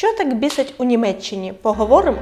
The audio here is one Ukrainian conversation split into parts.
Що так бісить у Німеччині? Поговоримо.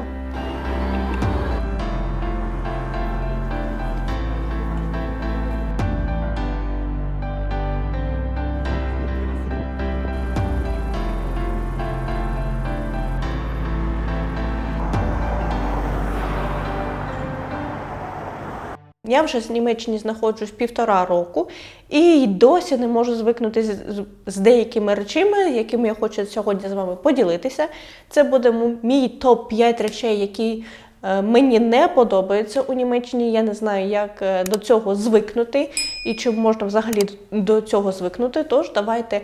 Я вже з Німеччині знаходжусь півтора року і досі не можу звикнути з, з- з деякими речами, якими я хочу сьогодні з вами поділитися. Це буде мій топ-5 речей, які е, мені не подобаються у Німеччині. Я не знаю, як е, до цього звикнути і чи можна взагалі до цього звикнути. Тож давайте.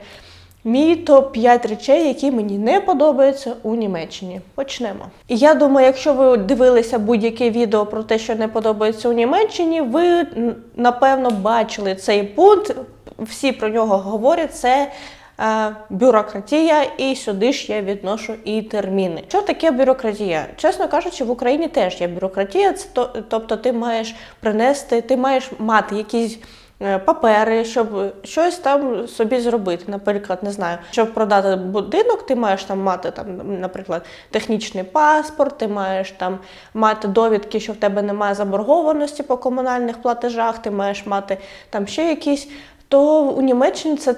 Мій топ-5 речей, які мені не подобаються у Німеччині. Почнемо. І я думаю, якщо ви дивилися будь-яке відео про те, що не подобається у Німеччині, ви напевно бачили цей пункт. Всі про нього говорять. Це е, бюрократія, і сюди ж я відношу і терміни. Що таке бюрократія? Чесно кажучи, в Україні теж є бюрократія. Це то, тобто, ти маєш принести, ти маєш мати якісь папери, щоб щось там собі зробити. Наприклад, не знаю, щоб продати будинок, ти маєш там мати там, наприклад, технічний паспорт, ти маєш там мати довідки, що в тебе немає заборгованості по комунальних платежах, ти маєш мати там ще якісь. То у Німеччині це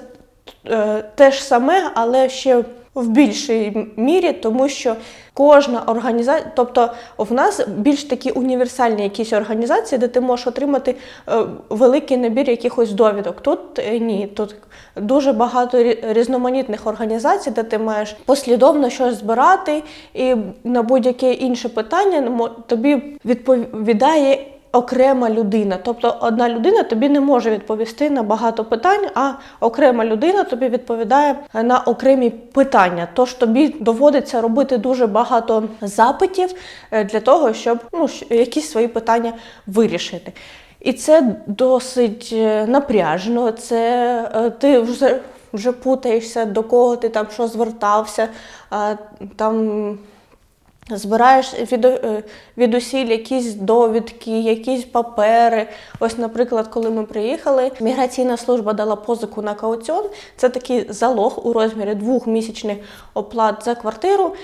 е, те ж саме, але ще в більшій мірі, тому що кожна організація, тобто в нас більш такі універсальні якісь організації, де ти можеш отримати е, великий набір якихось довідок. Тут е, ні, тут дуже багато різноманітних організацій, де ти маєш послідовно щось збирати, і на будь-яке інше питання тобі відповідає окрема людина. Тобто одна людина тобі не може відповісти на багато питань, а окрема людина тобі відповідає на окремі питання. Тож тобі доводиться робити дуже багато запитів е, для того, щоб ну, якісь свої питання вирішити. І це досить е, напряжно. Це е, ти вже, вже путаєшся, до кого ти там що звертався, там Збираєш від, е, від якісь довідки, якісь папери. Ось, наприклад, коли ми приїхали, міграційна служба дала позику на кауціон. Це такий залог у розмірі двох місячних оплат за квартиру.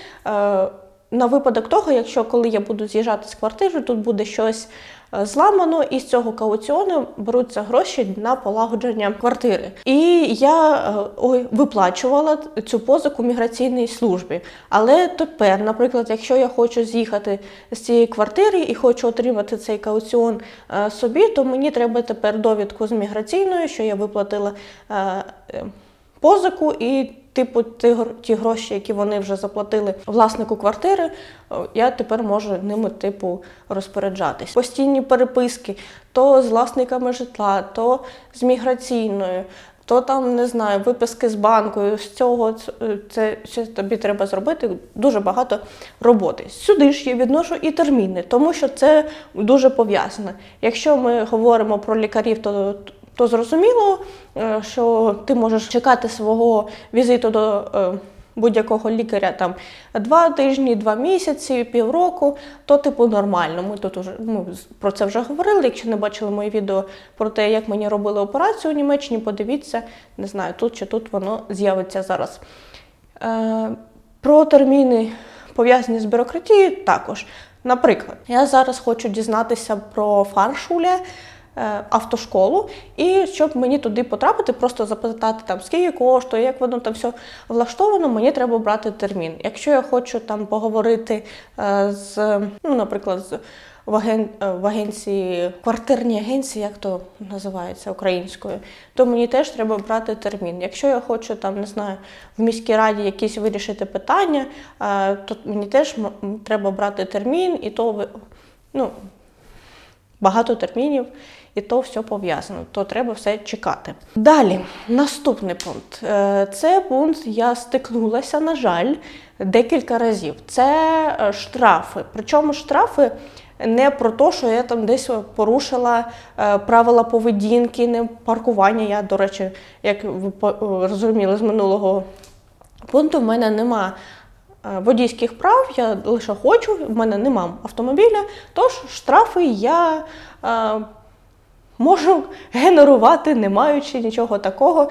На випадок того, якщо коли я буду з'їжджати з квартири, тут буде щось е, зламано, і з цього кауціону беруться гроші на полагодження квартири. І я е, ой, виплачувала цю позику міграційній службі. Але тепер, наприклад, якщо я хочу з'їхати з цієї квартири і хочу отримати цей кауціон е, собі, то мені треба тепер довідку з міграційною, що я виплатила позику і. Типу, ті, гроші, які вони вже заплатили власнику квартири, я тепер можу ними типу розпоряджатись. Постійні переписки то з власниками житла, то з міграційною, то там не знаю, виписки з банкою. З цього е, це тобі треба зробити дуже багато роботи. Сюди ж я відношу і терміни, тому що це дуже пов'язано. Якщо ми говоримо про лікарів, то то зрозуміло, е, що ти можеш чекати свого візиту до е, будь-якого лікаря там два тижні, два місяці, півроку, то типу нормально. Ми тут уже ми про це вже говорили. Якщо не бачили моє відео про те, як мені робили операцію у Німеччині, подивіться, не знаю, тут чи тут воно з'явиться зараз. Е, про терміни пов'язані з бюрократією також. Наприклад, я зараз хочу дізнатися про фаршуля. Е, Автошколу, і щоб мені туди потрапити, просто запитати там скільки коштує, як воно там все влаштовано, мені треба брати термін. Якщо я хочу там поговорити е, з, ну, наприклад, з в, е, в агенції, квартирній агенції, як то називається українською, то мені теж треба брати термін. Якщо я хочу там, не знаю, в міській раді якісь вирішити питання, то мені теж треба брати термін, і то ну, багато термінів, і то все пов'язано, то треба все чекати. Далі, наступний пункт. Е, Це пункт я стикнулася, на жаль, декілька разів. Це е, штрафи. Причому штрафи. Не про те, що я там десь порушила е, правила поведінки, не паркування. Я, до речі, як ви розуміли з минулого пункту, в мене нема водійських прав, я лише хочу, в мене нема автомобіля, тож штрафи я можу генерувати, не маючи нічого такого.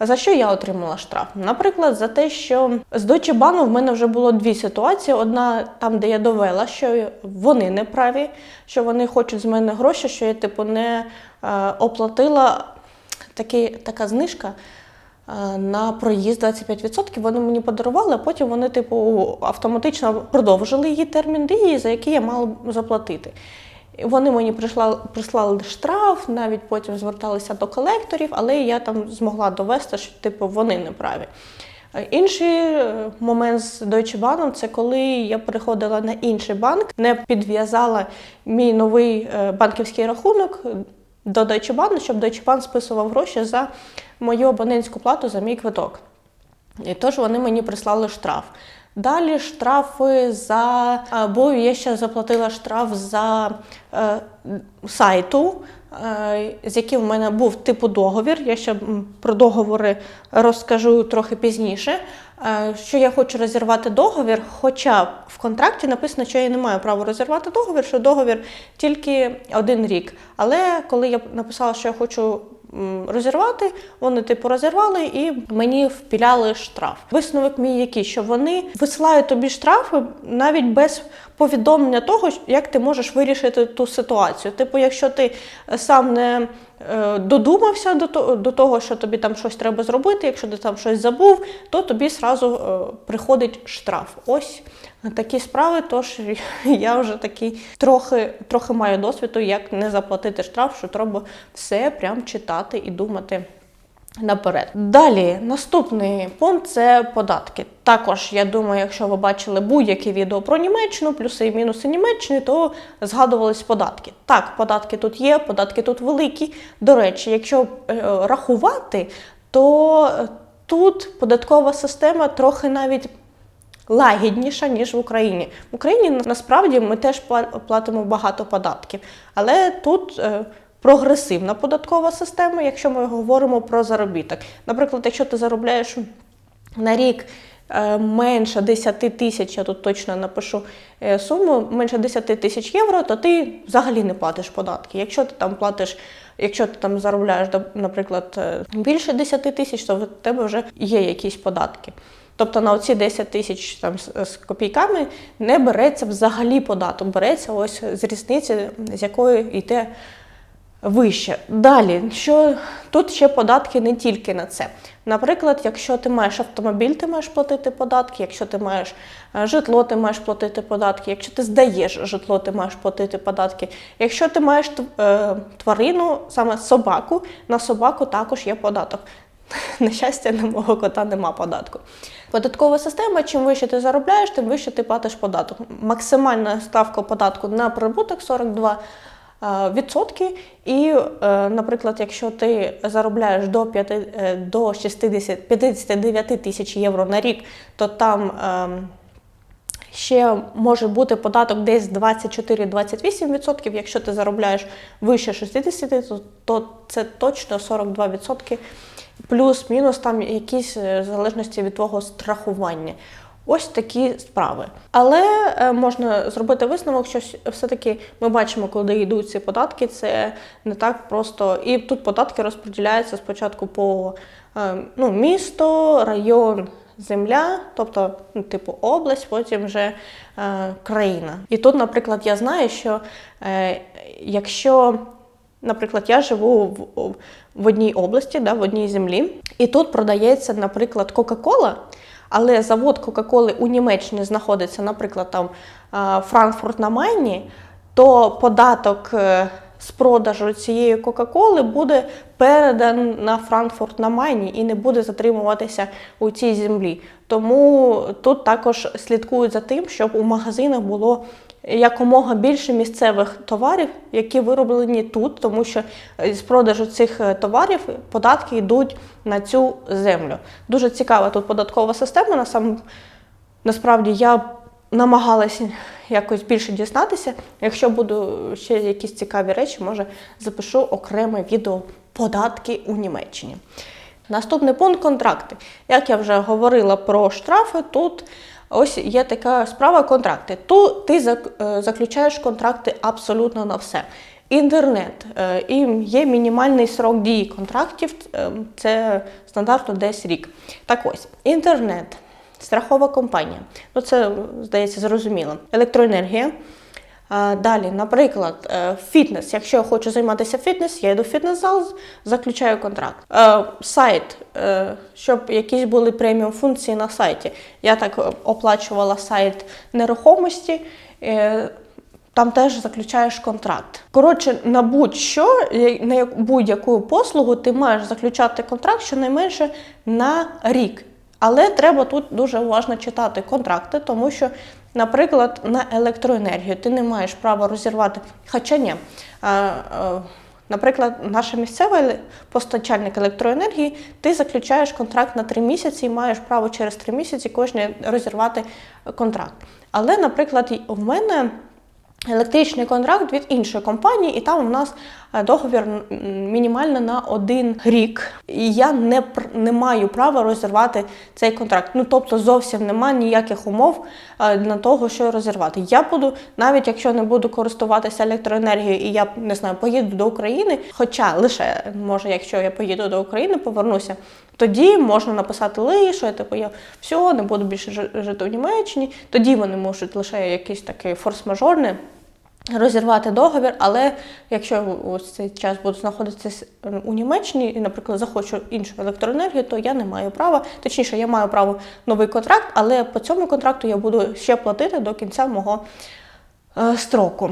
За що я отримала штраф? Наприклад, за те, що з Deutsche Bank в мене вже було дві ситуації. Одна там, де я довела, що вони не праві, що вони хочуть з мене гроші, що я типу не е, оплатила такий, така знижка. е, На проїзд 25% вони мені подарували, а потім вони, типу, автоматично продовжили її термін дії, за який я мала заплатити. Вони мені прислали, прислали штраф, навіть потім зверталися до колекторів, але я там змогла довести, що типу вони не праві. Е, Інший е, момент з Deutsche Bank – це коли я переходила на інший банк, не підв'язала мій новий е, банківський рахунок до Deutsche Bank, щоб Deutsche Bank списував гроші за мою абонентську плату за мій квиток. І тож вони мені прислали штраф. Далі штрафи за е, бо я ще заплатила штраф за е, сайту, е, з яким в мене був типу договір. Я ще про договори розкажу трохи пізніше. Е, що я хочу розірвати договір, хоча в контракті написано, що я не маю права розірвати договір, що договір тільки один рік. Але коли я написала, що я хочу розірвати, вони типу розірвали і мені впіляли штраф. Висновок мій який, що вони висилають тобі штрафи навіть без повідомлення того, як ти можеш вирішити ту ситуацію. Типу, якщо ти е, сам не е, додумався до того, що тобі там щось треба зробити, якщо ти там щось забув, то тобі сразу е, приходить штраф. Ось такі справи. Тож я вже такий трохи, трохи маю досвіду, як не заплатити штраф, що треба все прям читати і думати. Наперед. Далі, наступний пункт це податки. Також, я думаю, якщо ви бачили будь-яке відео про Німеччину, плюси і мінуси Німеччини, то згадувались податки. Так, податки тут є, податки тут великі. До речі, якщо е, рахувати, то е, тут податкова система трохи навіть лагідніша, ніж в Україні. В Україні насправді ми теж пла- платимо багато податків, але тут. Прогресивна податкова система, якщо ми говоримо про заробіток. Наприклад, якщо ти заробляєш на рік е, менше 10 тисяч, я тут точно напишу е, суму, менше 10 тисяч євро, то ти взагалі не платиш податки. Якщо ти там платиш, якщо ти там заробляєш, наприклад, е, більше 10 тисяч, то в тебе вже є якісь податки. Тобто на оці 10 тисяч там з копійками не береться взагалі податок, береться ось з різниці, з якої йде вище. Далі, що тут ще податки не тільки на це. Наприклад, якщо ти маєш автомобіль, ти маєш платити податки, якщо ти маєш е, житло, ти маєш платити податки, якщо ти здаєш житло, ти маєш платити податки. Якщо ти маєш е, тварину, саме собаку, на собаку також є податок. На щастя, на мого кота нема податку. Податкова система, чим вище ти заробляєш, тим вище ти платиш податок. Максимальна ставка податку на прибуток 42 е, відсотки. І, е, наприклад, якщо ти заробляєш до, 5, е, до 60, 59 тисяч євро на рік, то там ем, ще може бути податок десь 24-28%. Якщо ти заробляєш вище 60, то, то це точно 42%. Плюс-мінус там якісь е, в залежності від твого страхування. Ось такі справи. Але е, можна зробити висновок, що все-таки ми бачимо, коли йдуть ці податки, це не так просто. І тут податки розподіляються спочатку по е, ну, місто, район, земля, тобто, ну, типу, область, потім вже е, країна. І тут, наприклад, я знаю, що е, якщо Наприклад, я живу в, в одній області, да, в одній землі, і тут продається, наприклад, Кока-Кола, але завод Кока-Коли у Німеччині знаходиться, наприклад, там Франкфурт на Майні, то податок е, з продажу цієї Кока-Коли буде передан на Франкфурт на Майні і не буде затримуватися у цій землі. Тому тут також слідкують за тим, щоб у магазинах було якомога більше місцевих товарів, які вироблені тут, тому що з продажу цих е, товарів податки йдуть на цю землю. Дуже цікава тут податкова система. Насам, насправді я намагалася якось більше дізнатися. Якщо буду ще якісь цікаві речі, може запишу окреме відео податки у Німеччині. Наступний пункт контракти. Як я вже говорила про штрафи, тут ось є така справа контракти. Тут ти е, заключаєш контракти абсолютно на все. Інтернет Е, і є мінімальний срок дії контрактів, е, це стандартно десь рік. Так ось, інтернет, страхова компанія. Ну це здається зрозуміло. Електроенергія. Далі, наприклад, е, фітнес. Якщо я хочу займатися фітнес, я йду в фітнес-зал, заключаю контракт. Е, Сайт, е, щоб якісь були преміум функції на сайті. Я так оплачувала сайт нерухомості. Там теж заключаєш контракт. Коротше, на будь-що, на будь-яку послугу ти маєш заключати контракт щонайменше на рік. Але треба тут дуже уважно читати контракти, тому що, наприклад, на електроенергію ти не маєш права розірвати. Хоча ні. А, а, Наприклад, наша місцева постачальник електроенергії, ти заключаєш контракт на три місяці і маєш право через три місяці кожне розірвати контракт. Але, наприклад, в мене електричний контракт від іншої компанії, і там у нас е, договір мінімально на один рік. І я не, не маю права розірвати цей контракт. Ну тобто зовсім немає ніяких умов е, для того, що розірвати. Я буду, навіть якщо не буду користуватися електроенергією, і я не знаю, поїду до України, хоча лише може, якщо я поїду до України, повернуся. Тоді можна написати я типу я все, не буду більше жити в Німеччині. Тоді вони можуть лише якийсь такий форс-мажорний розірвати договір, але якщо ось цей час буду знаходитися у Німеччині і, наприклад, захочу іншу електроенергію, то я не маю права. Точніше, я маю право новий контракт, але по цьому контракту я буду ще платити до кінця мого е, строку.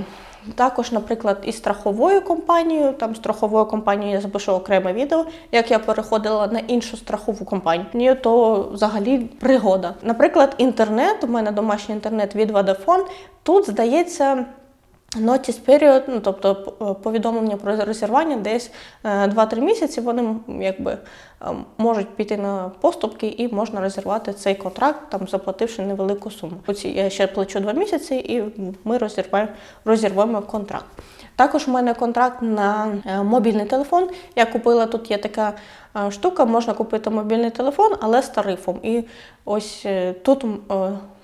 Також, наприклад, із страховою компанією, там страховою компанією я запишу окреме відео, як я переходила на іншу страхову компанію, то взагалі пригода. Наприклад, інтернет, у мене домашній інтернет від Vodafone, тут здається. Notice period, ну тобто повідомлення про розірвання десь е, 2-3 місяці, вони якби е, можуть піти на поступки і можна розірвати цей контракт, там заплативши невелику суму. Я ще плачу 2 місяці, і ми розірваємо, розірвемо контракт. Також у мене контракт на е, мобільний телефон. Я купила тут є така е, штука, можна купити мобільний телефон, але з тарифом. І ось е, тут е,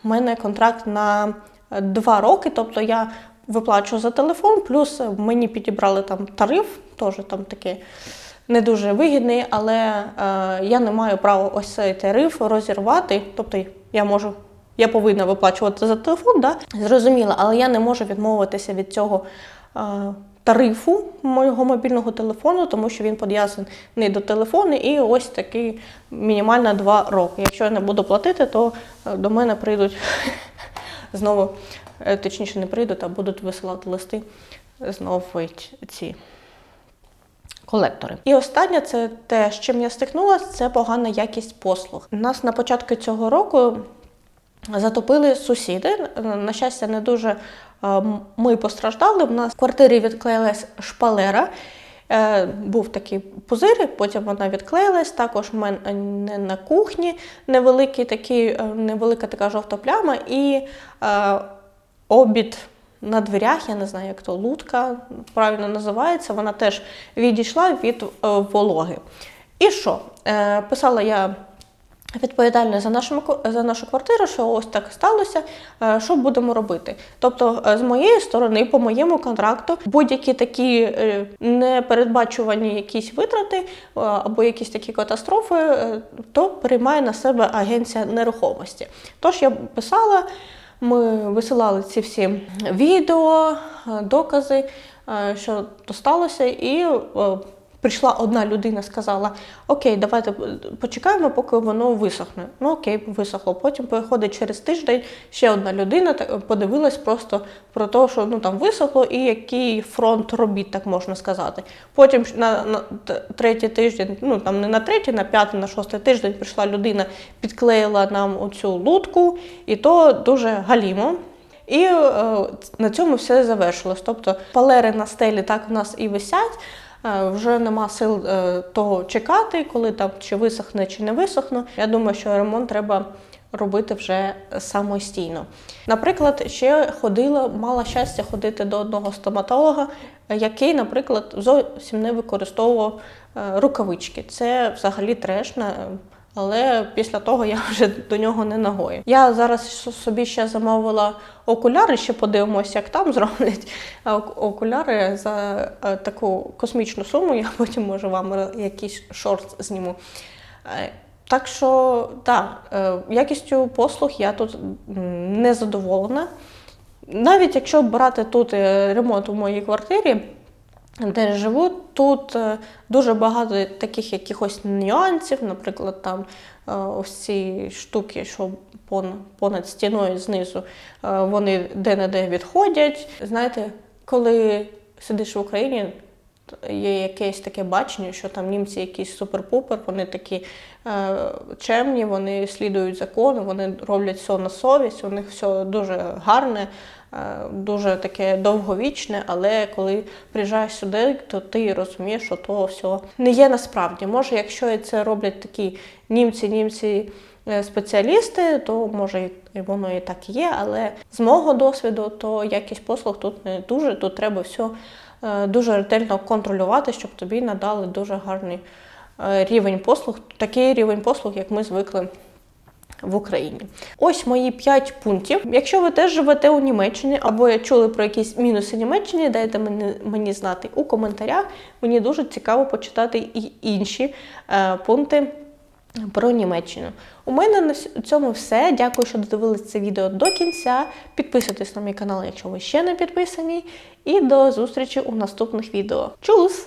у мене контракт на два роки, тобто я виплачую за телефон, плюс мені підібрали там тариф, теж там такий не дуже вигідний, але е, я не маю права ось цей тариф розірвати. Тобто я можу, я повинна виплачувати за телефон, да? зрозуміло, але я не можу відмовитися від цього. Е, Тарифу мого мобільного телефону, тому що він підв'язаний до телефону, і ось такий мінімально два роки. Якщо я не буду платити, то е, до мене прийдуть знову, е, точніше, не прийдуть, а будуть висилати листи знову ці колектори. І останнє це те, з чим я стикнулася, це погана якість послуг. Нас на початку цього року затопили сусіди. На щастя, не дуже е, ми постраждали. У нас в квартирі відклеїлась шпалера. Е, Був такий пузир, потім вона відклеїлась. Також в мене на кухні невеликий такий, е, невелика така жовта пляма і е, обід на дверях, я не знаю, як то лутка правильно називається, вона теж відійшла від е, вологи. І що? Е, Писала я відповідальна за нашу, за нашу квартиру, що ось так сталося, е, що будемо робити. Тобто, е, з моєї сторони, по моєму контракту, будь-які такі е, непередбачувані якісь витрати або якісь такі катастрофи, то приймає на себе агенція нерухомості. Тож я писала. Ми висилали ці всі відео, докази, що то сталося, і прийшла одна людина, сказала: Окей, давайте почекаємо, поки воно висохне. Ну окей, висохло. Потім приходить через тиждень ще одна людина, та- подивилась просто про те, що ну там висохло, і який фронт робіт, так можна сказати. Потім на, на третій тиждень, ну там не на третій, на п'ятий, на шостий тиждень прийшла людина, підклеїла нам оцю лутку, і то дуже галімо. І е, на цьому все завершилось. Тобто палери на стелі так в нас і висять. Е, Вже нема сил е, того чекати, коли там чи висохне, чи не висохне. Я думаю, що ремонт треба робити вже самостійно. Наприклад, ще ходила, мала щастя ходити до одного стоматолога, який, наприклад, зовсім не використовував е, рукавички. Це взагалі треш на але після того я вже до нього не ногою. Я зараз собі ще замовила окуляри, ще подивимося, як там зроблять окуляри за е, таку космічну суму. Я потім може вам якийсь шорт зніму. Е, Так що, так, е, якістю послуг я тут не задоволена. Навіть якщо брати тут ремонт у моїй квартирі, де живу, тут е, дуже багато таких якихось нюансів, наприклад, там е, ось ці штуки, що понад стіною знизу, е, вони де-не-де відходять. Знаєте, коли сидиш в Україні, є якесь таке бачення, що там німці якісь супер-пупер, вони такі е, чемні, вони слідують закону, вони роблять все на совість, у них все дуже гарне, е, дуже таке довговічне, але коли приїжджаєш сюди, то ти розумієш, що то все не є насправді. Може, якщо це роблять такі німці-німці. е, Спеціалісти, то може воно і так є, але з мого досвіду, то якість послуг тут не дуже. Тут треба все дуже ретельно контролювати, щоб тобі надали дуже гарний е, рівень послуг, такий рівень послуг, як ми звикли в Україні. Ось мої 5 пунктів. Якщо ви теж живете у Німеччині або чули про якісь мінуси Німеччини, дайте мені, мені знати у коментарях. Мені дуже цікаво почитати і інші е, пункти. Про Німеччину. У мене на цьому все. Дякую, що додивились це відео до кінця. Підписуйтесь на мій канал, якщо ви ще не підписані. І до зустрічі у наступних відео. Чус!